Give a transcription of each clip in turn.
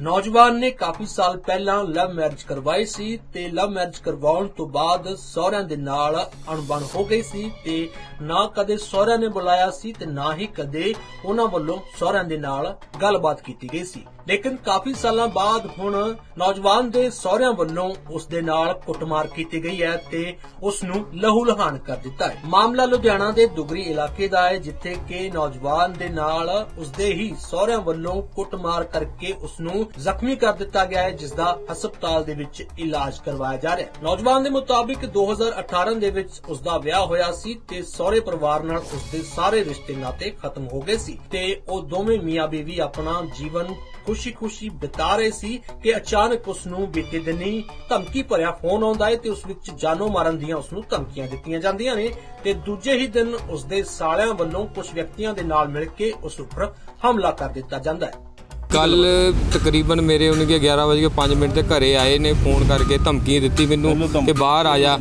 ਨੌਜਵਾਨ ਨੇ ਕਾਫੀ ਸਾਲ ਪਹਿਲਾਂ ਲਵ ਮੈਰਿਜ ਕਰਵਾਈ ਸੀ ਤੇ ਲਵ ਮੈਰਿਜ ਕਰਵਾਉਣ ਤੋਂ ਬਾਅਦ ਸਹੁਰਿਆਂ ਦੇ ਨਾਲ ਅਣਬਣ ਹੋ ਗਈ ਸੀ ਤੇ ਨਾ ਕਦੇ ਸਹੁਰਿਆਂ ਨੇ ਬੁਲਾਇਆ ਸੀ ਤੇ ਨਾ ਹੀ ਕਦੇ ਉਹਨਾਂ ਵੱਲੋਂ ਸਹੁਰਿਆਂ ਦੇ ਨਾਲ ਗੱਲਬਾਤ ਕੀਤੀ ਗਈ ਸੀ। ਲੇਕਿਨ ਕਾਫੀ ਸਾਲਾਂ ਬਾਅਦ ਹੁਣ ਨੌਜਵਾਨ ਦੇ ਸਹੁਰਿਆਂ ਵੱਲੋਂ ਉਸ ਦੇ ਨਾਲ ਕੁੱਟਮਾਰ ਕੀਤੀ ਗਈ ਹੈ ਤੇ ਉਸ ਨੂੰ ਲਹੂ ਲਹਾਨ ਕਰ ਦਿੱਤਾ ਹੈ। ਮਾਮਲਾ ਲੁਧਿਆਣਾ ਦੇ ਦੁਗਰੀ ਇਲਾਕੇ ਦਾ ਹੈ, ਜਿੱਥੇ ਕਿ ਨੌਜਵਾਨ ਦੇ ਨਾਲ ਉਸ ਦੇ ਹੀ ਸਹੁਰਿਆਂ ਵੱਲੋਂ ਕੁੱਟਮਾਰ ਕਰਕੇ ਉਸ ਨੂੰ ਜ਼ਖਮੀ ਕਰ ਦਿੱਤਾ ਗਿਆ ਹੈ ਜਿਸ ਦਾ ਹਸਪਤਾਲ ਦੇ ਵਿੱਚ ਇਲਾਜ ਕਰਵਾਇਆ ਜਾ ਰਿਹਾ ਹੈ। ਨੌਜਵਾਨ ਦੇ ਮੁਤਾਬਿਕ 2018 ਦੇ ਵਿੱਚ ਉਸ ਦਾ ਵਿਆਹ ਹੋਇਆ ਸੀ ਤੇ ਸਹੁਰੇ ਪਰਿਵਾਰ ਨਾਲ ਉਸ ਦੇ ਸਾਰੇ ਰਿਸ਼ਤੇ ਨਾਤੇ ਖਤਮ ਹੋ ਗਏ ਸੀ ਤੇ ਉਹ ਦੋਵੇਂ ਮੀਆਂ ਬੀਵੀ ਆਪਣਾ ਜੀਵਨ ਖੁਸ਼ੀ-ਖੁਸ਼ੀ ਬਿਤਾ ਰਹੇ ਸੀ ਕਿ ਅਚਾਨਕ ਉਸ ਨੂੰ ਬੀਤੇ ਦਿਨੀ ਧਮਕੀ ਭਰਿਆ ਫੋਨ ਆਉਂਦਾ ਹੈ ਤੇ ਉਸ ਵਿੱਚ ਜਾਨੋਂ ਮਾਰਨ ਦੀਆਂ ਉਸ ਨੂੰ ਧਮਕੀਆਂ ਦਿੱਤੀਆਂ ਜਾਂਦੀਆਂ ਨੇ ਤੇ ਦੂਜੇ ਹੀ ਦਿਨ ਉਸ ਦੇ ਸਾਲਿਆਂ ਵੱਲੋਂ ਕੁਝ ਵਿਅਕਤੀਆਂ ਦੇ ਨਾਲ ਮਿਲ ਕੇ ਉਸ ਉੱਪਰ ਹਮਲਾ ਕਰ ਦਿੱਤਾ ਜਾਂਦਾ ਹੈ। ਕੱਲ ਤਕਰੀਬਨ ਮੇਰੇ ਉਹਨਾਂ ਕੇ 11:05 ਮਿੰਟ ਤੇ ਘਰੇ ਆਏ ਨੇ ਫੋਨ ਕਰਕੇ ਧਮਕੀ ਦਿੱਤੀ ਮੈਨੂੰ ਕਿ ਬਾਹਰ ਆ ਜਾ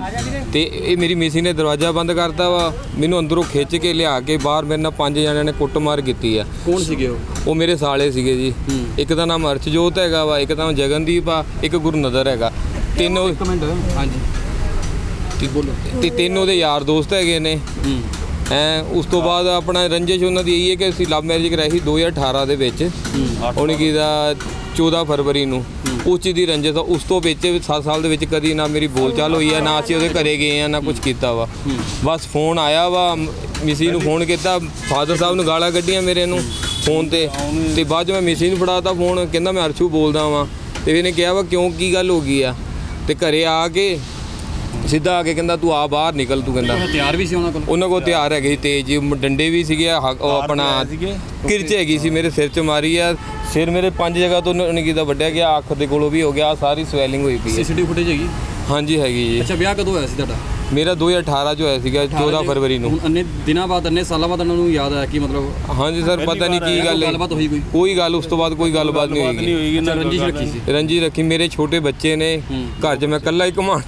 ਤੇ ਇਹ ਮੇਰੀ ਮਿਸੀ ਨੇ ਦਰਵਾਜ਼ਾ ਬੰਦ ਕਰਤਾ ਵਾ ਮੈਨੂੰ ਅੰਦਰੋਂ ਖਿੱਚ ਕੇ ਲਿਆ ਕੇ ਬਾਹਰ ਮੇਰੇ ਨਾਲ ਪੰਜ ਜਣਿਆਂ ਨੇ ਕੁੱਟਮਾਰ ਕੀਤੀ ਆ। ਕੌਣ ਸੀਗੇ ਉਹ? ਉਹ ਮੇਰੇ ਸਾਲੇ ਸੀਗੇ ਜੀ। ਇੱਕ ਦਾ ਨਾਮ ਅਰਸ਼ਜੋਤ ਹੈਗਾ ਵਾ ਇੱਕ ਦਾ ਨਾਮ ਜਗਨਦੀਪ ਆ ਇੱਕ ਗੁਰਨਦਰ ਹੈਗਾ। ਤਿੰਨ ਉਹ- ਇੱਕ ਮਿੰਟ। ਹਾਂਜੀ। ਤੇ ਤੇ ਤਿੰਨ ਉਹਦੇ ਯਾਰ ਦੋਸਤ ਹੈਗੇ ਨੇ। ਹੂੰ। ਐ ਉਸ ਤੋਂ ਬਾਅਦ ਆਪਣਾ ਰੰਜਿਸ਼ ਉਹਨਾਂ ਦੀ ਇਹੀ ਹੈ ਕਿ ਅਸੀਂ ਲਵ ਮੈਰਿਜ ਕਰਾਈ ਸੀ 2018 ਦੇ ਵਿੱਚ। ਉਹਨੇ ਕੀਤਾ? 14 ਫਰਵਰੀ ਨੂੰ ਉਸ ਚੀਜ਼ ਦੀ ਰੰਜਿਸ਼ ਆ। ਉਸ ਤੋਂ ਵਿੱਚ 7 ਸਾਲ ਦੇ ਵਿੱਚ ਕਦੀ ਨਾ ਮੇਰੀ ਬੋਲਚਾਲ ਹੋਈ ਆ ਨਾ ਅਸੀਂ ਉਹਦੇ ਘਰੇ ਗਏ ਆ ਨਾ ਕੁਝ ਕੀਤਾ ਵਾ। ਬਸ ਫੋਨ ਆਇਆ ਵਾ ਮਿਸੀ ਨੂੰ ਫੋਨ ਕੀਤਾ ਫਾਦਰ ਸਾਹਿਬ ਨੂੰ ਗਾਲਾਂ ਕੱਢੀਆਂ ਮੇਰੇ ਨੂੰ ਫੋਨ ਤੇ। ਤੇ ਬਾਅਦ 'ਚ ਮੈਂ ਮਿਸੀ ਨੂੰ ਫੜਾਤਾ ਫੋਨ ਕਹਿੰਦਾ ਮੈਂ ਅਰਸ਼ੂ ਬੋਲਦਾ ਵਾਂ। ਤੇ ਇਹਨੇ ਕਿਹਾ ਵਾ ਕਿਉਂ ਕੀ ਗੱਲ ਹੋ ਗਈ ਆ? ਤੇ ਘਰੇ ਆ ਕੇ ਸਿੱਧਾ ਆ ਕੇ ਕਹਿੰਦਾ ਤੂੰ ਆ ਬਾਹਰ ਨਿਕਲ ਤੂੰ ਕਹਿੰਦਾ। ਹਥਿਆਰ ਵੀ ਸੀ ਉਹਨਾਂ ਕੋਲ? ਉਹਨਾਂ ਕੋਲ ਹਥਿਆਰ ਹੈਗੇ ਸੀ ਤੇਜ਼ ਡੰਡੇ ਵੀ ਸੀਗੇ ਉਹ ਆਪਣਾ ਕਿਰਚ ਹੈਗੀ ਸੀ ਮੇਰੇ ਸਿਰ 'ਚ ਮਾਰੀ ਆ। ਸਿਰ ਮੇਰੇ ਪੰਜ ਜਗ੍ਹਾ ਤੋਂ ਉਹਨੇ ਕਿਦਾ ਵੱਢਿਆ ਗਿਆ ਅੱਖ ਦੇ ਕੋਲੋਂ ਵੀ ਹੋ ਗਿਆ ਆਹ ਸਾਰੀ ਸਵੈਲਿੰਗ ਹੋਈ ਪਈ ਹੈ। ਸੀਸੀਟੀਵੀ ਫੁਟੇਜ ਹੈਗੀ? ਹਾਂਜੀ ਹੈਗੀ ਜੀ। ਅੱਛਾ ਵਿਆਹ ਕਦੋਂ ਹੋਇਆ ਸੀ ਤੁਹਾਡਾ? ਮੇਰਾ 2018 ਚ ਹੋਇਆ ਸੀਗਾ 14 ਫਰਵਰੀ ਨੂੰ। ਹੁਣ ਅੰਨੇ ਦਿਨਾਂ ਬਾਅਦ ਅੰਨੇ ਸਾਲਾਂ ਬਾਅਦ ਉਹਨਾਂ ਨੂੰ ਯਾਦ ਆਇਆ ਕਿ ਮਤਲਬ ਹਾਂਜੀ ਸਰ ਪਤਾ ਨਹੀਂ ਕੀ ਗੱਲ ਹੈ। ਗੱਲਬਾਤ ਹੋਈ ਕੋਈ? ਕੋਈ ਗੱਲ ਉਸ ਤੋਂ ਬਾਅਦ ਕੋਈ ਗੱਲਬਾਤ ਨਹੀਂ ਹੋਈ। ਰੰਜਿਸ਼ ਰੱਖੀ ਸੀ? ਰੰਜੀ ਰੱਖੀ ਮੇਰੇ ਛੋਟੇ ਬੱਚੇ ਨੇ। ਘਰ 'ਚ ਮੈਂ ਇਕੱਲਾ ਹੀ ਕਮਾਣ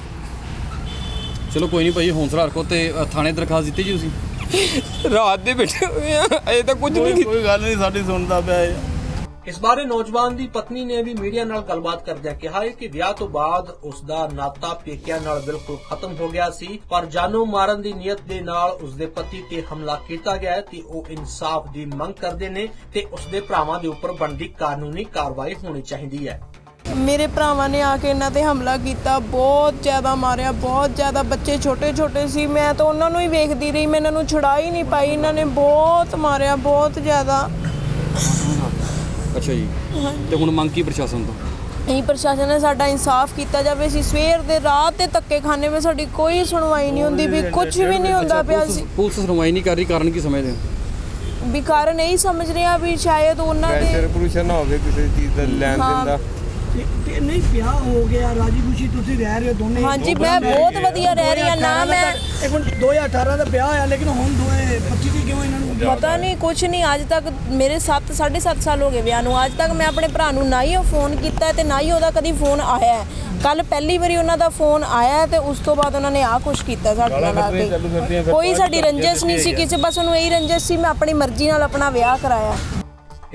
ਚਲੋ ਕੋਈ ਨਹੀਂ ਭਾਈ ਹੌਂਸਲਾ ਰੱਖੋ ਤੇ ਅ, ਥਾਣੇ ਦਰਖਾਸਤ ਦਿੱਤੀ ਜੀ ਤੁਸੀਂ? ਰਾਤ ਦੇ ਬੈਠੇ ਹੋਏ ਆ ਅਜੇ ਤਾਂ ਕੁਝ ਨਹੀਂ ਕੀਤਾ। ਕੋਈ ਗੱਲ ਨਹੀਂ ਸਾਡੀ ਸੁਣਦਾ ਪਿਆ ਹੈ ਇਸ ਬਾਰੇ ਨੌਜਵਾਨ ਦੀ ਪਤਨੀ ਨੇ ਵੀ ਮੀਡੀਆ ਨਾਲ ਗੱਲਬਾਤ ਕਰਦਿਆਂ ਕਿਹਾ ਹੈ ਕਿ ਵਿਆਹ ਤੋਂ ਬਾਅਦ ਉਸ ਦਾ ਨਾਤਾ ਪੇਕਿਆਂ ਨਾਲ ਬਿਲਕੁਲ ਖਤਮ ਹੋ ਗਿਆ ਸੀ ਪਰ ਜਾਨੋਂ ਮਾਰਨ ਦੀ ਨੀਅਤ ਦੇ ਨਾਲ ਉਸ ਦੇ ਪਤੀ ਤੇ ਹਮਲਾ ਕੀਤਾ ਗਿਆ ਹੈ ਤੇ ਉਹ ਇਨਸਾਫ ਦੀ ਮੰਗ ਕਰਦੇ ਨੇ ਤੇ ਉਸ ਦੇ ਭਰਾਵਾਂ ਦੇ ਉੱਪਰ ਬਣਦੀ ਕਾਨੂੰਨੀ ਕਾਰਵਾਈ ਹੋਣੀ ਚਾਹੀਦੀ ਹੈ। ਮੇਰੇ ਭਰਾਵਾਂ ਨੇ ਆ ਕੇ ਇਹਨਾਂ ਤੇ ਹਮਲਾ ਕੀਤਾ ਬਹੁਤ ਜ਼ਿਆਦਾ ਮਾਰਿਆ ਬਹੁਤ ਜ਼ਿਆਦਾ। ਬੱਚੇ ਛੋਟੇ ਛੋਟੇ ਸੀ ਮੈਂ ਤਾਂ ਉਹਨਾਂ ਨੂੰ ਹੀ ਵੇਖਦੀ ਰਹੀ ਮੈਂ ਇਹਨਾਂ ਨੂੰ ਛੁਡਾ ਹੀ ਨਹੀਂ ਪਾਈ ਇਹਨਾਂ ਨੇ ਬਹੁਤ ਮਾਰਿਆ ਬਹੁਤ ਜ਼ਿਆਦਾ। ਅੱਛਾ ਜੀ। ਤੇ ਹੁਣ ਮੰਗ ਕੀ ਪ੍ਰਸ਼ਾਸਨ ਤੋਂ? ਇਹ ਪ੍ਰਸ਼ਾਸਨ ਨੇ ਸਾਡਾ ਇਨਸਾਫ ਕੀਤਾ ਜਾਵੇ ਅਸੀਂ ਸਵੇਰ ਦੇ ਰਾਤ ਤੇ ਧੱਕੇ ਖਾਣੇ ਵਿੱਚ ਸਾਡੀ ਕੋਈ ਸੁਣਵਾਈ ਨਹੀਂ ਹੁੰਦੀ ਵੀ ਕੁਝ ਵੀ ਨਹੀਂ ਹੁੰਦਾ ਪਿਆ ਸੀ। ਪੁਲਿਸ ਸੁਣਵਾਈ ਨਹੀਂ ਕਰ ਰਹੀ ਕਾਰਨ ਕੀ ਸਮਝਦੇ ਹੋ? ਵੀ ਕਾਰਨ ਇਹੀ ਸਮਝ ਰਹੇ ਆ ਵੀ ਸ਼ਾਇਦ ਉਹਨਾਂ ਦੇ ਪ੍ਰੂਸ਼ਰ ਨਾ ਹੋਵੇ ਕਿਸੇ ਚੀਜ਼ ਦਾ ਲੈਣ। ਦੇਣ ਦਾ। ਨਹੀਂ ਵਿਆਹ ਹੋ ਗਿਆ ਰਾਜੀ ਖੁਸ਼ੀ ਤੁਸੀਂ ਰਹਿ ਰਹੇ ਹੋ ਦੋਨੇ। ਹਾਂਜੀ ਮੈਂ ਬਹੁਤ ਵਧੀਆ ਰਹਿ ਰਹੀ ਹਾਂ ਨਾ ਮੈਂ ਇੱਕ ਮਿੰਟ 2018 ਦਾ ਵਿਆਹ ਹੋਇਆ ਲੇਕਿਨ ਹੁਣ ਦੋਏ 25 ਦੀ ਕਿਉਂ ਇਹਨਾਂ ਨੂੰ ਪਤਾ ਨਹੀਂ ਕੁਛ ਨਹੀਂ ਅੱਜ ਤੱਕ ਮੇਰੇ 7 7.5 ਸਾਲ ਹੋ ਗਏ ਵਿਆਹ ਨੂੰ। ਅੱਜ ਤੱਕ ਮੈਂ ਆਪਣੇ ਭਰਾ ਨੂੰ ਨਾ ਹੀ ਉਹ ਫੋਨ ਕੀਤਾ ਤੇ ਨਾ ਹੀ ਉਹਦਾ ਕਦੀ ਫੋਨ ਆਇਆ ਕੱਲ ਪਹਿਲੀ ਵਾਰੀ ਉਹਨਾਂ ਦਾ ਫੋਨ ਆਇਆ ਤੇ ਉਸ ਤੋਂ ਬਾਅਦ ਉਹਨਾਂ ਨੇ ਆਹ ਕੁਛ ਕੀਤਾ ਸਾਡੇ ਨਾਲ ਆ ਕੇ। ਕੋਈ ਸਾਡੀ ਰੰਜਿਸ਼ ਨਹੀਂ ਸੀ ਕਿਸੇ ਬਸ ਉਹਨੂੰ ਇਹੀ ਰੰਜਿਸ਼ ਸੀ ਮੈਂ ਆਪਣੀ ਮਰਜ਼ੀ ਨਾਲ ਆਪਣਾ ਵਿਆਹ ਕਰਾਇਆ।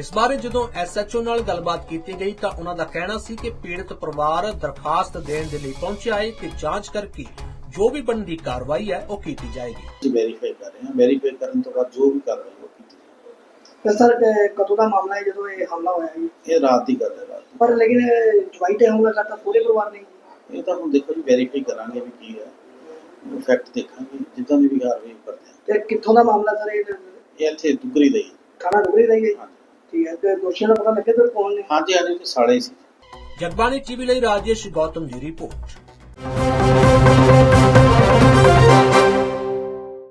ਇਸ ਬਾਰੇ ਜਦੋਂ ਐਸਐਚਓ ਨਾਲ ਗੱਲਬਾਤ ਕੀਤੀ ਗਈ ਤਾਂ ਉਹਨਾਂ ਦਾ ਕਹਿਣਾ ਸੀ ਕਿ ਪੀੜਤ ਪਰਿਵਾਰ ਦਰਖਾਸਤ ਦੇਣ ਦੇ ਲਈ ਪਹੁੰਚਿਆ ਹੈ ਤੇ ਜਾਂਚ ਕਰਕੇ ਜੋ ਵੀ ਬਣਦੀ ਕਾਰਵਾਈ ਹੈ ਉਹ ਕੀਤੀ ਜਾਏਗੀ। ਅਸੀਂ ਵੈਰੀਫਾਈ ਕਰ ਰਹੇ ਹਾਂ। ਵੈਰੀਫਾਈ ਕਰਨ ਤੋਂ ਬਾਅਦ ਜੋ ਵੀ ਕਾਰਵਾਈ ਹੋਗੀ ਤੇ ਸਰ ਇਹ ਕਦੋਂ ਦਾ ਮਾਮਲਾ ਹੈ ਜਦੋਂ ਇਹ ਹਮਲਾ ਹੋਇਆ ਜੀ? ਇਹ ਰਾਤ ਦੀ ਗੱਲ ਹੈ ਰਾਤ ਦੀ। ਪਰ ਲੇਕਿਨ ਜਵਾਈ ਤੇ ਹਮਲਾ ਕਰਤਾ ਪੂਰੇ ਪਰਿਵਾਰ ਨੇ? ਇਹ ਤਾਂ ਹੁਣ ਦੇਖੋ ਜੀ ਵੈਰੀਫਾਈ ਕਰਾਂਗੇ ਵੀ ਕੀ ਹੈ। ਫੈਕਟ ਦੇਖਾਂਗੇ ਜਿੱਦਾਂ ਦੀ ਵੀ ਕਾਰਵਾਈ ਕਰਦੇ ਹਾਂ। ਤੇ ਕਿੱਥੋਂ ਦਾ ਮਾਮਲਾ ਸਰ ਇਹ? ਇਹ ਇੱਥੇ ਦੁਗਰੀ ਦਾ ਹੀ ਥਾਣਾ ਡੁਗਰੀ ਦਾ ਹੀ ਹੈ ਹਾਂਜੀ। ਠੀਕ ਹੈ ਤੇ ਦੋਸ਼ੀਆਂ ਦਾ ਪਤਾ ਲੱਗੇ ਤੇ ਕੌਣ ਨੇ ਹਾਂਜੀ ਹਾਂਜੀ ਤੇ ਸਾਲੇ ਸੀ। ਜਗਬਾਣੀ ਟੀਵੀ ਲਈ ਰਾਜੇਸ਼ ਗੌਤਮ ਦੀ ਰਿਪੋਰਟ।